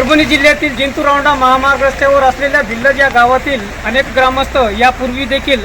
परभणी जिल्ह्यातील जिंतूर औंढा महामार्ग रस्त्यावर असलेल्या भिल्लज या गावातील अनेक ग्रामस्थ यापूर्वी देखील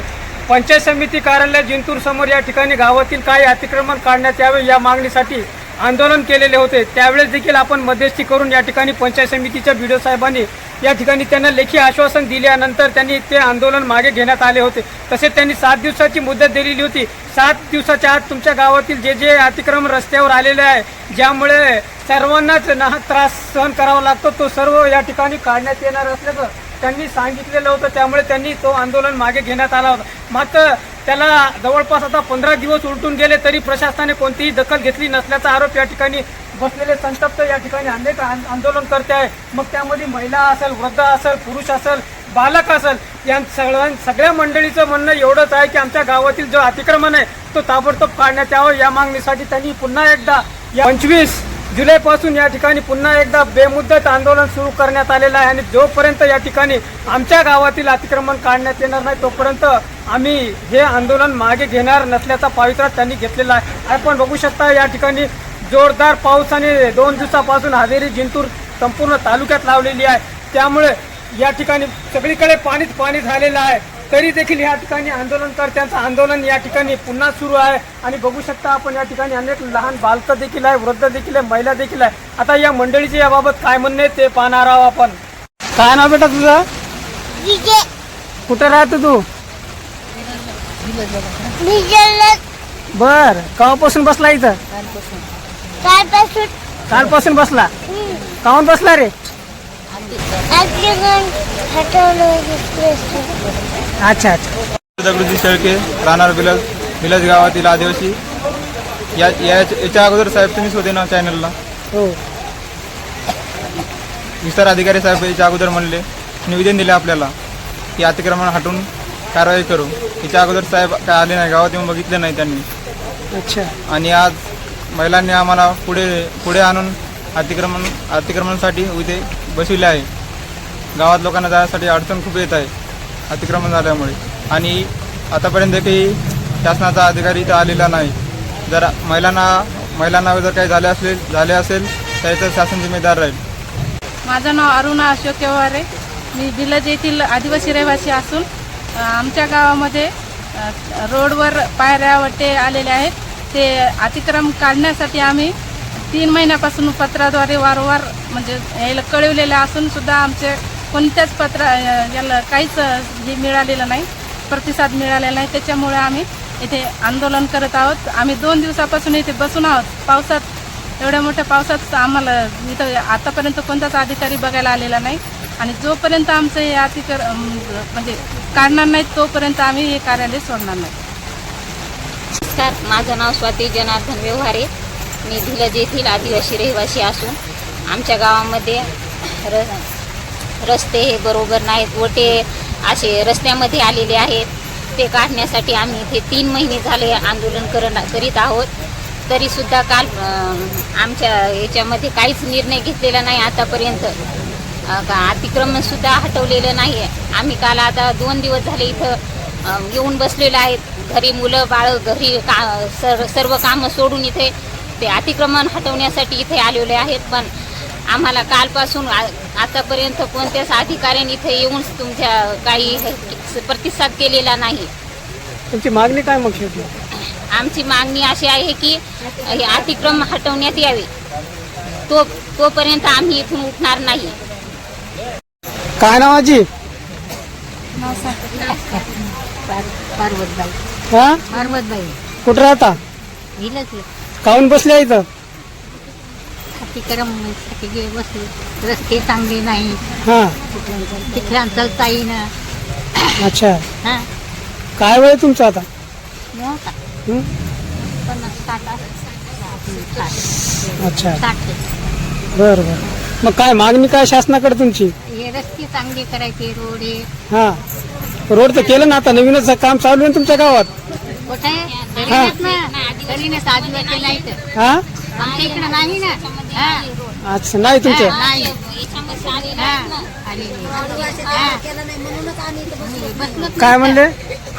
पंचायत समिती कार्यालय जिंतूर समोर या ठिकाणी गावातील काही अतिक्रमण काढण्यात यावे या मागणीसाठी आंदोलन केलेले होते. त्यावेळेस देखील आपण मध्यस्थी करून या ठिकाणी पंचायत समितीच्या बीडो साहेबांनी या ठिकाणी त्यांना लेखी आश्वासन दिल्यानंतर त्यांनी ते आंदोलन मागे घेण्यात आले होते. तसेच त्यांनी सात दिवसाची मुदत दिलेली होती. सात दिवसाच्या आत तुमच्या गावातील जे जे अतिक्रमण रस्त्यावर आलेले आहे ज्यामुळे सर्वांनाच नाहक त्रास सहन करावा लागतो तो सर्व या ठिकाणी काढण्यात येणार असल्याचं त्यांनी सांगितलेलं होतं. त्यामुळे त्यांनी तो आंदोलन मागे घेण्यात आला होता. मात्र त्याला जवळपास आता पंधरा दिवस उलटून गेले तरी प्रशासनाने कोणतीही दखल घेतली नसल्याचा आरोप या ठिकाणी बसलेले संतप्त या ठिकाणी अनेक आंदोलन करते आहे मग त्यामध्ये महिला असेल वृद्ध असेल पुरुष असेल बालक असेल या सगळ्या सगळ्या मंडळीचं म्हणणं एवढंच आहे की आमच्या गावातील जो अतिक्रमण आहे तो ताबडतोब काढण्यात यावं. या मागणीसाठी त्यांनी पुन्हा एकदा या पंचवीस जुलैपासून या ठिकाणी पुन्हा एकदा बेमुद्दत आंदोलन सुरू करण्यात आलेलं आहे आणि जोपर्यंत या ठिकाणी आमच्या गावातील अतिक्रमण काढण्यात येणार नाही तोपर्यंत आम्ही हे आंदोलन मागे घेणार नसल्याचा पावित्रा त्यांनी घेतलेला आहे. आपण बघू शकता या ठिकाणी जोरदार पावसाने दोन दिवसापासून हवेरी जिंतूर संपूर्ण तालुक्यात लावलेली आहे. त्यामुळे या ठिकाणी सगळीकडे पाणीच पाणी झालेलं आहे. तरी देखील या ठिकाणी आंदोलनकर्त्यांचं आंदोलन या ठिकाणी पुन्हा सुरू आहे. आणि बघू शकता आपण या ठिकाणी अनेक लहान बालकं देखील आहे वृद्ध देखील आहे महिला देखील आहे. आता या मंडळीचे याबाबत काय म्हणणे ते पाहणार आहोत आपण. काय नाव बेटा तुझं? कुठे राहतो तू? बर. केव्हापासून बसला इथं? कालपासून. बसला? काहून बसला रे? अच्छा अच्छा. दगडूजी शेळके राहणार बिलज बिलज गावातील आदिवासी. या या- याच्या अगोदर साहेब तुम्हीच होते ना चॅनलला हो. विस्तार अधिकारी साहेब याच्या अगोदर म्हणले निवेदन दिले आपल्याला की अतिक्रमण हटून कारवाई करू. याच्या अगोदर साहेब काय आले नाही गावात येऊन बघितले नाही त्यांनी. अच्छा. आणि आज महिलांनी आम्हाला पुढे पुढे आणून अतिक्रमण अतिक्रमणासाठी इथे बसविले आहे. गावात लोकांना जाण्यासाठी अडचण खूप येत आहे. अतिक्रमण झाल्यामुळे. आणि आतापर्यंत काही शासनाचा अधिकारी इथं आलेला नाही. जर महिलांना महिलांना जर काही झाले असेल झाले असेल त्याचं शासन जिम्मेदार राहील. माझं नाव अरुणा अशोक केवारे मी बिलज येथील आदिवासी रहिवासी असून आमच्या गावामध्ये रोडवर पायऱ्या वट्टे आलेले आहेत. ते अतिक्रम काढण्यासाठी आम्ही तीन महिन्यापासून पत्राद्वारे वारंवार म्हणजे याला कळवलेलं असून सुद्धा आमचे कोणत्याच पत्र याला काहीच हे मिळालेलं नाही प्रतिसाद मिळालेला नाही. त्याच्यामुळे आम्ही इथे आंदोलन करत आहोत. आम्ही दोन दिवसापासून इथे बसून आहोत. पावसात एवढ्या मोठ्या पावसात आम्हाला इथं आतापर्यंत कोणताच अधिकारी बघायला आलेला नाही. आणि जोपर्यंत आमचं हे अतिकर म्हणजे काढणार नाहीत तोपर्यंत आम्ही हे कार्यालय सोडणार नाही. नमस्कार. माझं नाव स्वाती जनार्दन व्यवहारे. मी येथील आदिवासी रहिवासी असून आमच्या गावामध्ये र रस्ते हे बरोबर नाहीत. वटे असे रस्त्यामध्ये आलेले आहेत. ते काढण्यासाठी आम्ही इथे तीन महिने झाले आंदोलन कर करीत आहोत. तरीसुद्धा काल आमच्या याच्यामध्ये काहीच निर्णय घेतलेला नाही. आतापर्यंत का अतिक्रमणसुद्धा हटवलेलं नाही आम्ही काल आता दोन दिवस झाले इथं येऊन बसलेलो आहेत. घरी मुलं बाळं घरी का सर सर्व कामं सोडून इथे ते अतिक्रमण हटवण्यासाठी इथे आलेले आहेत पण आम्हाला कालपासून आतापर्यंत कोणत्याच अधिकाऱ्यांनी इथे येऊन तुमच्या काही हे- प्रतिसाद केलेला नाही. तुमची मागणी काय मग शेवटी? आमची मागणी अशी आहे की हे अतिक्रम हटवण्यात यावे. तो तोपर्यंत आम्ही इथून उठणार नाही. काय नावाची पार्वतबाई. हा? पार्वतबाई. कुठं राहता? काहून बसल्या इथं अतिक्रमसाठी जे बसले. रस्ते चांगले नाही. हा. तिथल्या चालता येईना अच्छा. हा. काय वय तुमचं आता? हं? पन्नास साठ. साठ अच्छा. साठ बरं बरं. मग काय मागणी काय शासनाकडे तुमची? हे रस्ते चांगले करायचे रोड हे. हा. रोड तर केलं ना आता नवीनच काम चालू आहे ना तुमच्या गावात? कुठे? ना करीनात आदिवासी नाही तर. हा? आमच्या इकडे नाही ना. हा. अच्छा नाही तुमच्या नाही. हा. आलेले. बसलो काय म्हणले?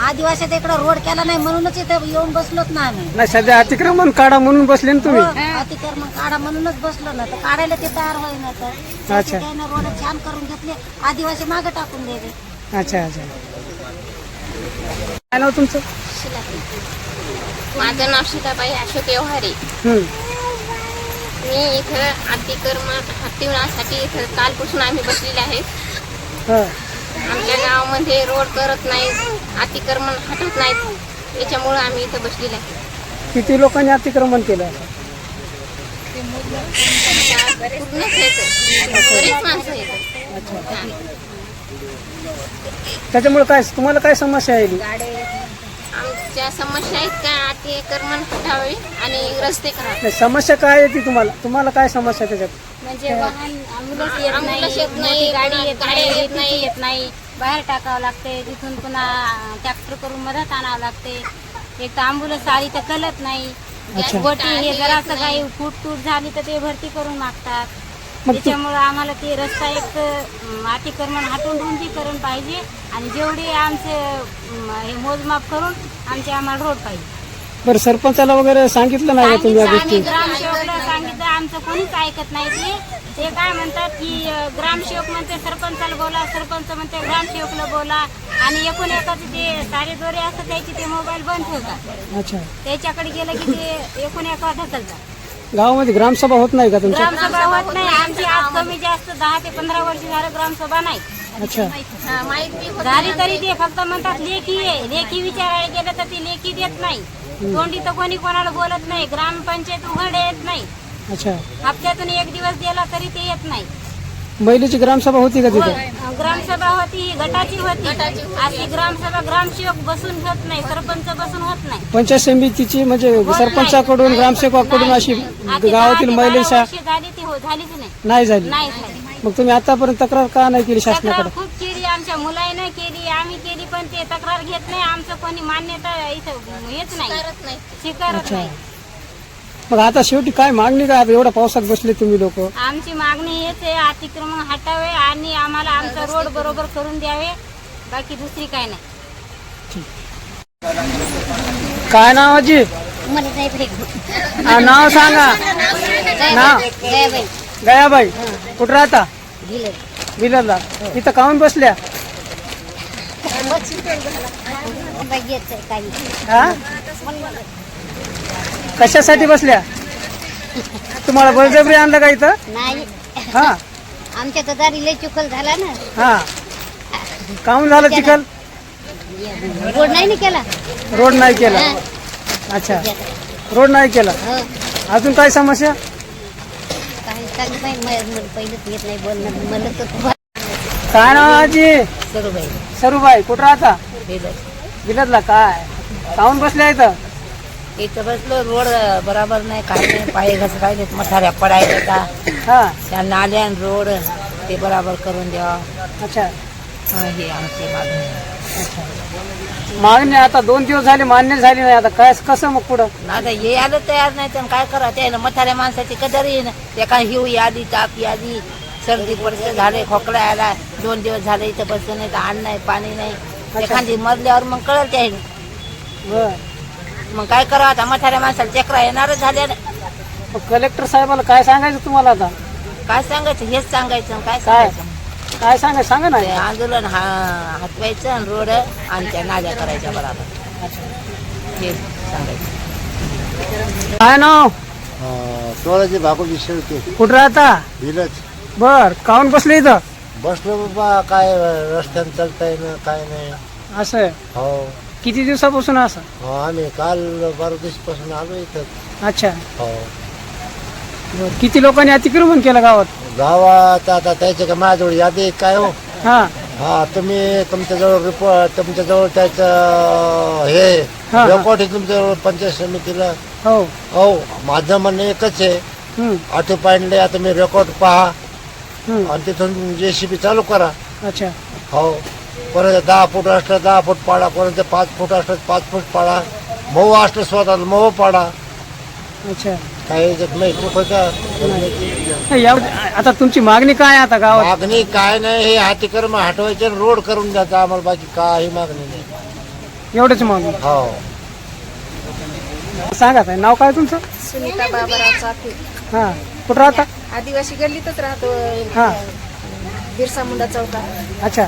आदिवासीचा इकडे रोड केला नाही म्हणूनच इथे येऊन बसलोत ना आम्ही. नाही सध्या अतिक्रमण काढा म्हणून बसले ना तुम्ही. हो, अतिक्रमण काढा म्हणूनच बसलो ना. तर काढायला ते तयार होईना तर. अच्छा. त्यानं रोड छान करून घेतले आदिवासी मागे टाकून दिले. अच्छा अच्छा. काय नाव तुमचं? माझं नाव शीताबाई अशोक व्यवहारे. मी इथं अतिक्रमण हटविण्यासाठी इथं कालपासून आम्ही बसलेले आहेत हं. आमच्या गावामध्ये रोड करत नाहीत अतिक्रमण हटवत नाहीत. याच्यामुळं आम्ही इथं बसलेले आहे. किती लोकांनी अतिक्रमण केलं पूर्णच येतं बरेच माणसं येतात त्याच्यामुळे काय तुम्हाला काय समस्या आहे? आमच्या समस्या आहेत का? अतिक्रमण हटावे आणि रस्ते करावे नाही, समस्या काय आहे ती तुम्हाला? तुम्हाला काय समस्या त्याच्यात? म्हणजे वाहन अँब्युलन्स येत नाही येत नाही, मोठी गाडी येत गाड्या नाही येत नाही. येत नाही. बाहेर टाकावं लागते तिथून पुन्हा ट्रॅक्टर करून मदत आणावं लागते. एक तर अँब्युलन्स आली तर कळत नाही. अच्छा. गोटी हे जरासं काही फूट तूट झाली तर ते भरती करून मागतात. मग तू- त्याच्यामुळं आम्हाला ते रस्ता एक अतिक्रमण हटवून रुंदीकरण पाहिजे आणि जेवढे आमचे हे मोजमाप करून आमचे आम्हाला रोड पाहिजे. बरं सरपंचाला वगैरे सांगितलं नाही का तुम्ही या सांगितलं आम्ही ग्रामसेवकला सांगितलं आमचं कोणीच ऐकत नाही ते. ते काय म्हणतात की अं, ग्रामसेवक म्हणते सरपंचाला बोला सरपंच म्हणते ग्रामसेवकला बोला. आणि एकूण एकाचे ते सारे दोरे असतात त्याचे ते मोबाईल बंद ठेवतात. अच्छा. त्याच्याकडे गेलं की ते एकूण एका ढकलतात गावामध्ये ग्रामसभा होत नाही का तुमच्या ग्रामसभा होत नाही. आमची आज कमी जास्त दहा ते पंधरा वर्ष झालं ग्रामसभा नाही. अच्छा. झाली तरी ते फक्त म्हणतात लेखी आहे. लेखी विचारायला गेलं तर ती लेखी देत नाही. तोंडी तर कोणी कोणाला बोलत नाही. ग्रामपंचायत उघडे येत नाही. अच्छा. हप्त्यातून एक दिवस गेला तरी ते येत नाही. महिलेची ग्रामसभा होती का तिथे? ग्रामसभा होती ही गटाची होती. अशी ग्रामसभा ग्रामसेवक बसून होत नाही सरपंच बसून होत नाही. पंचायत समितीची म्हणजे सरपंचाकडून ग्रामसेवकाकडून अशी आधी गावातील ते महिलेच्या बारा वर्षे झाली ती हो झालीच नाही. नाही झाली. नाही झाली. मग तुम्ही आतापर्यंत तक्रार का नाही केली तक्रार शासनाकडे खूप केली आमच्या मुलांना केली आम्ही केली पण ते तक्रार घेत नाही. आमचं कोणी मान्यता इथं हेच नाही. करत नाही. स्वीकारत नाही. मग आता शेवटी काय मागणी काय? आता एवढ्या पावसात बसले तुम्ही लोक. आमची मागणी हेच आहे अतिक्रमण हटावे आणि आम्हाला आमचा रोड बरोबर करून द्यावे. बाकी दुसरी काय नाही. काय नाव आजी? मला नाही नाव सांगा. नाव? गयाबाई. कुठं राहता? विलरला इथं काहून बसल्या? हा? कशासाठी बसल्या? तुम्हाला बळजबरी आणलं का इथं? नाही. हा. आमच्या तर चिखल झाला ना. हा. काहून झालं चिखल? रोड नाही ना केला? रोड नाही केला. अच्छा. रोड नाही केला. हो. अजून काय समस्या? काही सांग मला पहिलं येत नाही बोलणं. तर काय नाव आजी? सरूबाई. कुठं राहता? बिलदला काय? काहून बसल्या इथं? इथं बसलो रोड बराबर नाही काय नाही पाय घस राहिले मठाऱ्या पडायच्या का हा. त्या नाल्या आणि रोड ते बराबर करून द्यावा अच्छा. हा, आमची मागणी. आहे. मागणी आता दोन दिवस झाले मान्य झाली नाही. आता काय कसं मग पुढं? आता हे आलं तयार नाही तर काय करा? त्याला मठाऱ्या माणसाची कदर येईन एका हिव आली ताप आली सर्दी पडसे झाले खोकला आला दोन दिवस झाले इथं बसलं नाही तर अन्न नाही पाणी नाही. एखादी मरल्यावर मग कळल त्याला बर. मग काय करावं आता मठाऱ्या माणसाला चक्रा येणारच झाल्या मग कलेक्टर साहेबाला काय सांगायचं तुम्हाला आता? काय सांगायचं? हेच सांगायचं काय काय? सांगायचं? काय सांगायचं सांगा ना. ते आंदोलन हा हटवायचं आणि रोड आणि त्या नाल्या करायच्या बरोबर. हे सांगायचं. काय नाव? सोळाचे भागोजी शेळके. कुठं राहता? दिलंच बर काहून बसले इथं? बसलो बाबा काय रस्त्यानं चालता येईना काय नाही. असं आहे. हो. किती दिवसापासून असं? हो आम्ही काल बारा दिवसापासून आलो इथं. अच्छा. हो. बर. किती लोकांनी अतिक्रमण केलं गावात? गावात आता त्याच्या का माझ्याजवळ यादी आहे काय हो? हा. हा तुम्ही तुमच्याजवळ रिपोर्ट तुमच्याजवळ त्याचं हे हा, हा. रेकॉर्ड आहे तुमच्याजवळ पंचायत समितीला? हो. हो माझं म्हणणं एकच आहे. हम्म, ऑटो आता तुम्ही रेकॉर्ड पहा. हम्म. आणि तिथून जे सी बी चालू करा. अच्छा. हो. कोणाचं दहा फूट असलं दहा फूट पाडा कोणाचं पाच फूट असलं पाच फूट पाडा. मऊ असलं स्वतः मऊ पाडा. अच्छा. काही याच्यात नाही चूक होतं. नाही, या- आता तुमची मागणी काय आहे आता गावात? मागणी काय नाही हे अतिक्रम हटवायचे आणि रोड करून द्यायचा आम्हाला बाकी काही मागणी नाही. एवढंच मागणी. हो. सांगा ताई नाव काय तुमचं? सुनीता बाबराव चाके. हां कुठं राहता? आदिवासी गल्लीतच राहतो. हां. बिरसा मुंडा चौकात. अच्छा.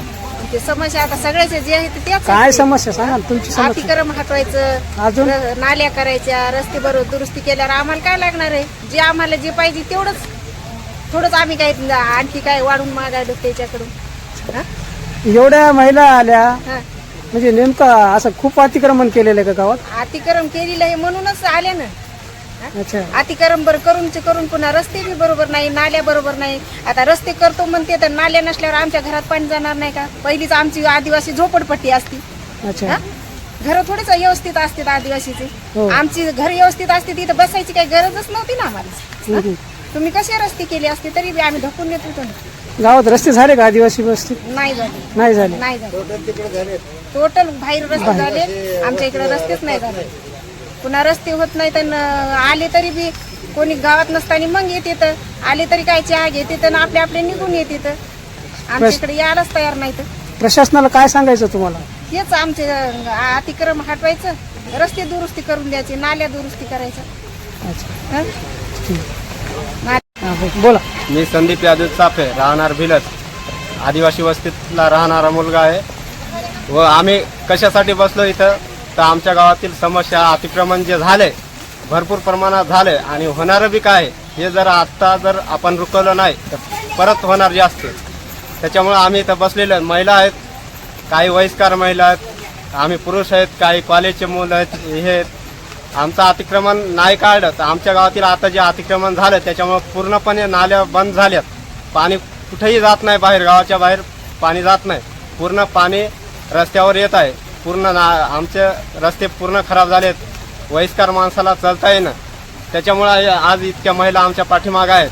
ते समस्या आता सगळ्याचे जे आहेत तेच काय समस्या? सांगा ना तुमची समस्या. अतिक्रम हटवायचं अजून? र- नाल्या करायच्या रस्ते बरोबर दुरुस्ती केल्यावर आम्हाला काय लागणार आहे? जे आम्हाला जे पाहिजे तेवढंच थोडंच आम्ही काय आणखी काय वाढून मागायलो त्याच्याकडून. हा? एवढ्या महिला आल्या हा. म्हणजे नेमकं असं खूप अतिक्रमण केलेलं आहे का गावात? अतिक्रम केलेलं आहे म्हणूनच आले ना. अच्छा. अतिक्रम बरं करून करून पुन्हा रस्ते बी बरोबर नाही नाल्या बरोबर नाही. आता रस्ते करतो म्हणते तर नाल्या नसल्यावर आमच्या घरात पाणी जाणार नाही का? पहिलीच आमची आदिवासी झोपडपट्टी असती. अच्छा. घर थोडेच व्यवस्थित असतात आदिवासीचे. हो. आमची घर व्यवस्थित असते तिथं बसायची काही गरजच नव्हती ना आम्हाला. तुम्ही कसे रस्ते केले असते तरी बी आम्ही धकून नेत होतो. गावात रस्ते झाले का आदिवासी वस्तीत नाही झाले. नाही झाले. नाही झाले. टोटल बाहेर रस्ते झाले आमच्या इकडे रस्तेच नाही झाले. पुन्हा रस्ते होत नाही तर आले तरी बी कोणी गावात नसताना मग येते तर आले तरी काय चहा घेते तर आपले आपले निघून येते तर आमच्या इकडे यायलाच तयार नाही तर प्रशासनाला काय सांगायचं तुम्हाला? हेच आमचे अतिक्रम हटवायचं. रस्ते दुरुस्ती करून द्यायचे नाल्या दुरुस्ती करायचं. बोला. मी संदीप यादव चाफे राहणार भिलत आदिवासी वस्तीतला राहणारा मुलगा आहे. व आम्ही कशासाठी बसलो इथं? तर आमच्या गावातील समस्या अतिक्रमण जे झाले भरपूर प्रमाणात झाले आणि होणारं बी काय हे जर आत्ता जर आपण रुकवलं नाही तर परत होणार जास्त त्याच्यामुळं आम्ही इथं बसलेलो महिला आहेत काही वयस्कर महिला आहेत आम्ही पुरुष आहेत काही कॉलेजचे मुलं आहेत हे आहेत. आमचं अतिक्रमण नाही काढलं तर आमच्या गावातील आता जे अतिक्रमण झालं त्याच्यामुळं पूर्णपणे नाल्या बंद झाल्यात. पाणी कुठेही जात नाही बाहेर गावाच्या बाहेर पाणी जात नाही. पूर्ण पाणी रस्त्यावर येत आहे. पूर्ण ना आमचे रस्ते पूर्ण खराब झालेत. वयस्कर माणसाला चालता येणं त्याच्यामुळं आज इतक्या महिला आमच्या पाठीमागं आहेत.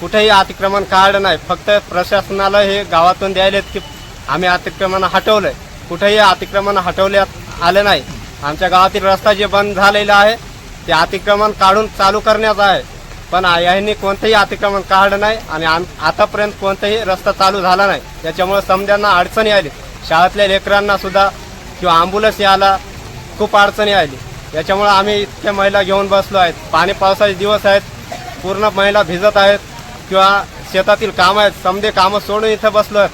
कुठेही अतिक्रमण काढलं नाही. फक्त प्रशासनाला हे गावातून द्यायलेत की आम्ही अतिक्रमण हटवलंय. कुठेही अतिक्रमण हटवण्यात आलं नाही. आमच्या गावातील रस्ता जे बंद झालेला आहे ते अतिक्रमण काढून चालू करण्यात आहे. पण यांनी कोणतंही अतिक्रमण काढलं नाही आणि आम- आतापर्यंत कोणताही रस्ता चालू झाला नाही. त्याच्यामुळे समजांना अडचणी आली. शाळेतल्या लेकरांना सुद्धा किंवा अँब्युलन्स यायला खूप अडचणी आली. याच्यामुळं आम्ही इतक्या महिला घेऊन बसलो आहेत. पाणी पावसाचे दिवस आहेत. पूर्ण महिला भिजत आहेत. किंवा शेतातील कामं आहेत. समजे कामं सोडून इथं बसलो आहेत.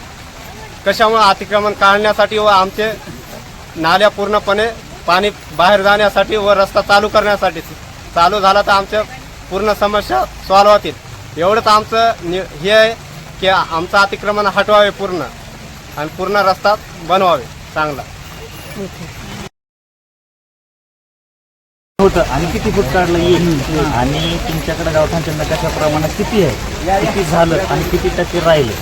कशामुळं अतिक्रमण काढण्यासाठी व आमचे नाल्या पूर्णपणे पाणी बाहेर जाण्यासाठी व रस्ता चालू करण्यासाठी चालू झाला तर आमच्या पूर्ण समस्या सॉल्व्ह होतील. एवढंच आमचं नि- हे आहे की आमचं अतिक्रमण हटवावे पूर्ण. आणि पूर्ण रस्ता बनवावे. चांगला. होतं. आणि किती फूट काढलं येईल? आणि तुमच्याकडे गावठाणच्या नकाशा प्रमाणात किती आहे? किती झालं आणि किती टक्के राहिले?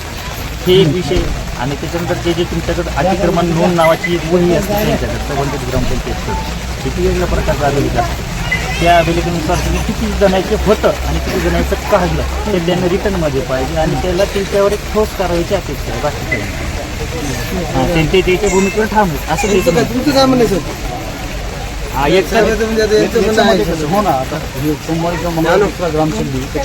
हे एक विषय आणि त्याच्यानंतर जे जे तुमच्याकडे अतिक्रमण नोंद नावाची एक वही असते त्यांच्याकडे संबंधित ग्रामपंचायत किती वेगळ्या प्रकारचा अभिलेख असतं? त्या अभिलेखानुसार तुम्ही किती जणांचे होतं आणि किती जणांचं काढलं ते त्यांना रिटर्नमध्ये पाहिजे आणि त्याला त्यांच्यावर एक ठोस कारवाईची अपेक्षा आहे. बाकी काही नाही. हा, ते- ते त्याच्या भूमिकेवर ठाम आहे. असं त्याचं म्हणणं. तुमचं काय म्हणणं सर हा, एक तर- म्हणजे आता यांचं म्हणणं आहे याच्यामध्ये कसं? हो ना आता हे सोमवारी किंवा मंगळवारी दुसरा ग्रामसभा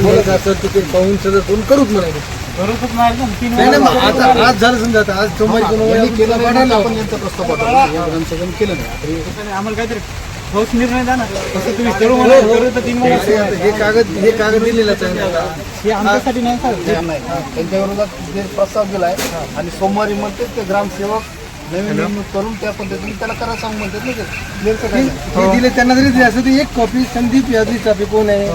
बोलत असं तिकीट पाहून सगळं करून करूच म्हणायचं बरोबर नाही ना, तीन नाही नाही, वेळा मग आता आज झालं समजा आता आज सोमवारी केलं पाठवलं आपण यांचा प्रस्ताव पाठवला ग्रामसभेने केलं नाही आम्हाला काहीतरी ठोस निर्णय द्या ना तसं तुम्ही करू म्हणा करू तर तीन हे हे कागद हे कागद दिलेलाच आहे ना. हे आमच्यासाठी नाही सर. ते नाही. त्यांच्या विरोधात जे प्रस्ताव दिलाय आणि सोमवारी म्हणते ते ग्रामसेवक नवीन नेमणूक करून त्या पद्धतीने त्याला करा सांग म्हणतात ना ते. हे दिले त्यांना जरी दिले. असं तर एक कॉपी संदीप यादवी चापे कोण आहे?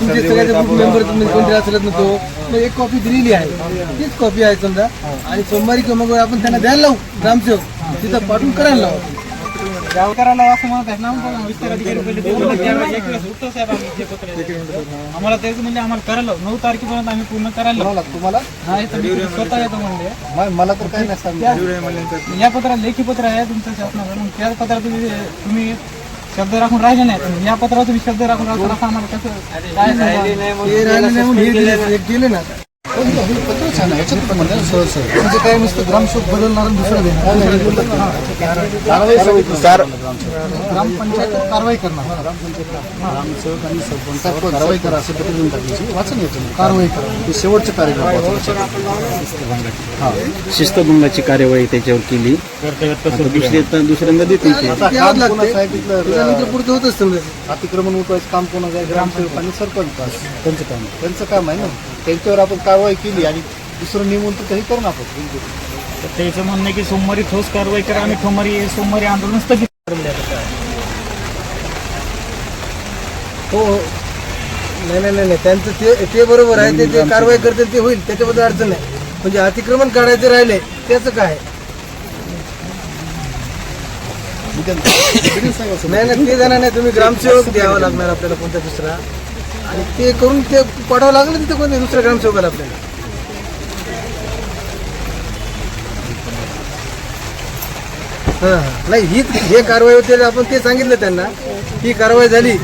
तुमचे सगळ्याचे ग्रुप मेंबर तुम्ही कोणतरी असेल ना तो? मग एक कॉपी दिलेली आहे. तीच कॉपी आहे समजा. आणि सोमवारी किंवा मग आपण त्यांना द्यायला लावू. ग्रामसेवक. तिथं पाठवून करायला लावू. गावकऱ्याला असं म्हणत ना विस्तार अधिकारी पहिले ते बोलले, त्यावेळेस एक वेळेस उत्तर साहेब आम्ही जे पत्र आहे. आम्हाला तेच म्हणजे आम्हाला करायला. नऊ तारखेपर्यंत आम्ही पूर्ण करायला तुम्हाला नाही तर मी स्वतः येतो म्हणले मा- मला तर काय नाही सांगितलं या पत्रात लेखी पत्र आहे तुमचं शासनाचं मग त्या पत्रात तुम्ही तुम्ही शब्द राखून राहिले नाही तुम्ही या पत्रात तुम्ही शब्द राखून राहता असं आम्हाला कसं काय? हे नाही हे दिले ना हे- पत्र छान आहे याच्यात पण म्हणलं सहज सहज म्हणजे काय नुसतं ग्रामसेवक बदलणार आणि दुसरं देणार ग्रामपंचायत कारवाई करणार ग्रामसेवक आणि सरपंच कारवाई करा असं पत्र टाकायची वाचन. कारवाई करा हे शेवटचे कार्यक्रम शिस्तभंगाची कार्यवाही त्याच्यावर केली दुसऱ्या दुसऱ्यांदा देतील ते. आता काम कोणाचं आहे तिथलं त्याच्यानंतर पुढचं होतच समजायचं अतिक्रमण उठवायचं काम कोणाचं आहे? ग्रामसेवक आणि सरपंच. त्यांचं काम. त्यांचं काम आहे ना? त्यांच्यावर आपण कारवाई केली आणि दुसरं नेमून तर करू आपण तर त्याचं म्हणणं आहे की सोमवारी ठोस कारवाई करा आम्ही सोमवारी सोमवारी आंदोलन स्थगित करून द्या. आता. हो हो. नाही नाही नाही नाही. त्यांचं ते ते बरोबर आहे. ते ते कारवाई करतील ते होईल. त्याच्याबद्दल अडचण नाही. म्हणजे अतिक्रमण काढायचे राहिले त्याचं काय? नाही नाही. ते जाणार नाही तुम्ही ग्रामसेवक द्यावा लागणार आपल्याला कोणता दुसरा. आणि ते करून ते पाठवावं लागलं तिथे कोणत्या दुसऱ्या ग्रामसेवकाला आपल्याला. हां हां. नाही ही हे कारवाई होते आपण ते सांगितलं त्यांना. ही कारवाई झाली.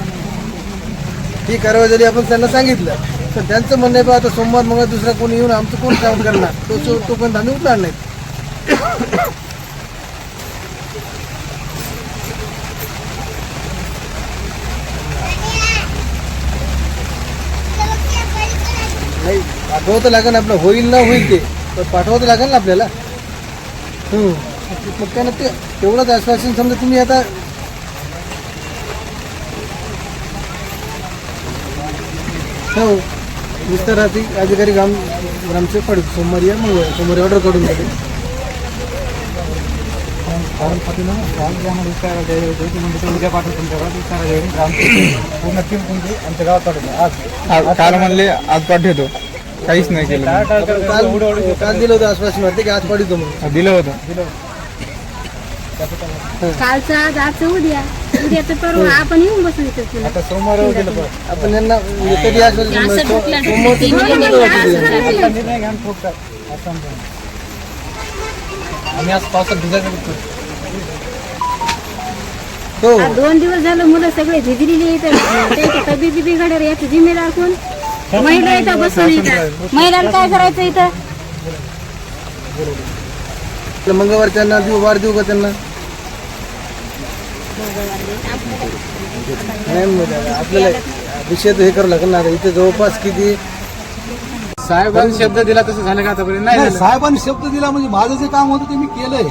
ही कारवाई झाली आपण त्यांना सांगितलं. तर त्यांचं म्हणणं आहे बा आता सोमवार मग दुसरा कोणी येऊन आमचं कोण काम करणार? तो तो- पण आम्ही उठणार नाही. नाही पाठवावं तर लागेल आपलं. होईल ना होईल ते तर पाठवावं तर लागेल ना आपल्याला. मग त्यानं ते तेवढंच आश्वासन समजा तुम्ही आता हो. मिस्टर अधि- अधिकारी ग्राम ग्रामचे पड सोमवारी या मग सोमवारी ऑर्डर करून देते. पूर्ण टीम तुमची आमच्या गावात पाठवतो. आज. काल म्हणले आज पाठवतो. काहीच नाही केलं. काल? काल दिलं होतं आश्वासन वाटते की आज पाठवतो म्हणून. दिलं होतं. कालचं आज आजचं उद्या. उद्याचं परवा आपण येऊन बसू इथं पुन्हा. आता सोमवार गेलं पण आपण यांना कधी आश्वासन ते ते. निर्णय घ्या आणि ठोकतात. असं आमचं म्हणणं. आम्ही आज पावसात भिजायचं हो. आज दोन दिवस झालं मुलं सगळे भिजलेली इथं त्यांची तब्येती बिघडर याचं जिम्मेदार कोण महिला इथं बसून इथं. महिलांना काय करायचं इथं? आपलं मंगळवार त्यांना देऊ वार देऊ का त्यांना? नाही मग आपल्याला विषय तर हे करावं लागेल ना. आता इथे जवळपास किती? साहेबांनी शब्द दिला तसं झालं का आतापर्यंत? नाही नाही झालं. साहेबांनी शब्द दिला म्हणजे माझं जे काम होतं ते मी केलंय.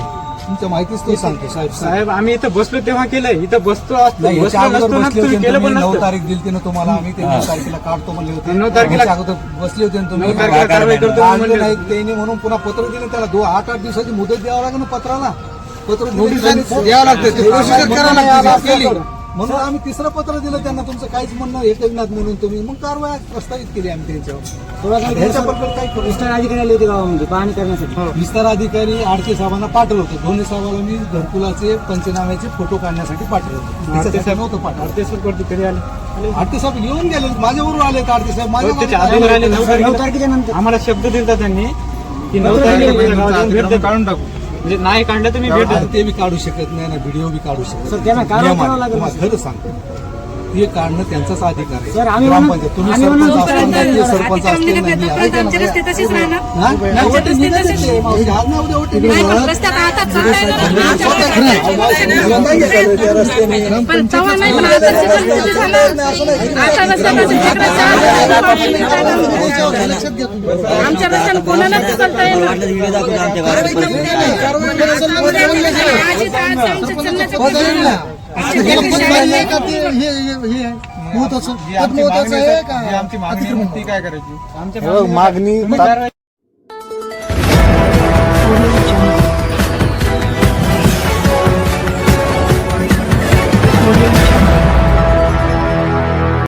तुमच्या माहितीच तो सांगतो साहेब. साहेब आम्ही इथं बसलो तेव्हा केलंय. इथं बसतो असतो. नाही बसलो याच्या अगोदर नसतो ना बसले तुम्ही होते केलं तुम्ही. पण नऊ नसतं. तारीख दिली ना तुम्हाला आम्ही ते नऊ तारखेला काढतो म्हणले होते. नऊ तारखेला- अगोदर बसले होते ना तुम्ही. नऊ तारखेला कारवाई करतो काढले म्हणले नाही त्यांनी म्हणून पुन्हा पत्र दिलं त्याला. दो आठ आठ दिवसाची मुदत द्यावं लागेल ना पत्राला. पत्र नोटीस द्यावं लागतं ते प्रोसिजर करावं लागतं केली म्हणून आम्ही तिसरं पत्र दिलं त्यांना तुमचं काहीच म्हणणं हे करणार म्हणून तुम्ही. मग कारवाई प्रस्तावित केली आम्ही त्यांच्यावर. ह्याच्याबद्दल काही करू विस्तार अधिकारी आले होते गावामध्ये पाहणी करण्यासाठी. विस्तार अधिकारी आडके साहेबांना पाठवलं होतं. दोन्ही साहेबाला मी घरकुलाचे पंचनाम्याचे फोटो काढण्यासाठी पाठवले होते. त्याच्यासाठी नव्हतं पाठवलं. आरती साहेब येऊन गेले. माझ्याबरोबर आले तर आरती साहेब. माझ्या त्याच्या आले नऊ आम्हाला शब्द दिलता त्यांनी की नऊ तारखेला भेट. काढून टाकू. म्हणजे नाही काढलं तर मी भेट देतो. ते बी काढू शकत नाही ना व्हिडिओ बी काढू शकत नाही. नियम आहे. तुम्हाला खरं सांगतो हे काढणं त्यांचाच अधिकार आहे. ग्रामपंचायत. तुम्ही सरपंच असताना ते सरपंच असते नाही ऐका ना, हा? नाही, वोटी निघायचे ते. मावशी, आज ना उद्या वोटी निघणार. लक्षात घ्या तुम्ही. आमच्या रस्त्यानं कोणाला चालता येणार? हो, ना. हे हे हे- हे आमची काय करायची? मागणी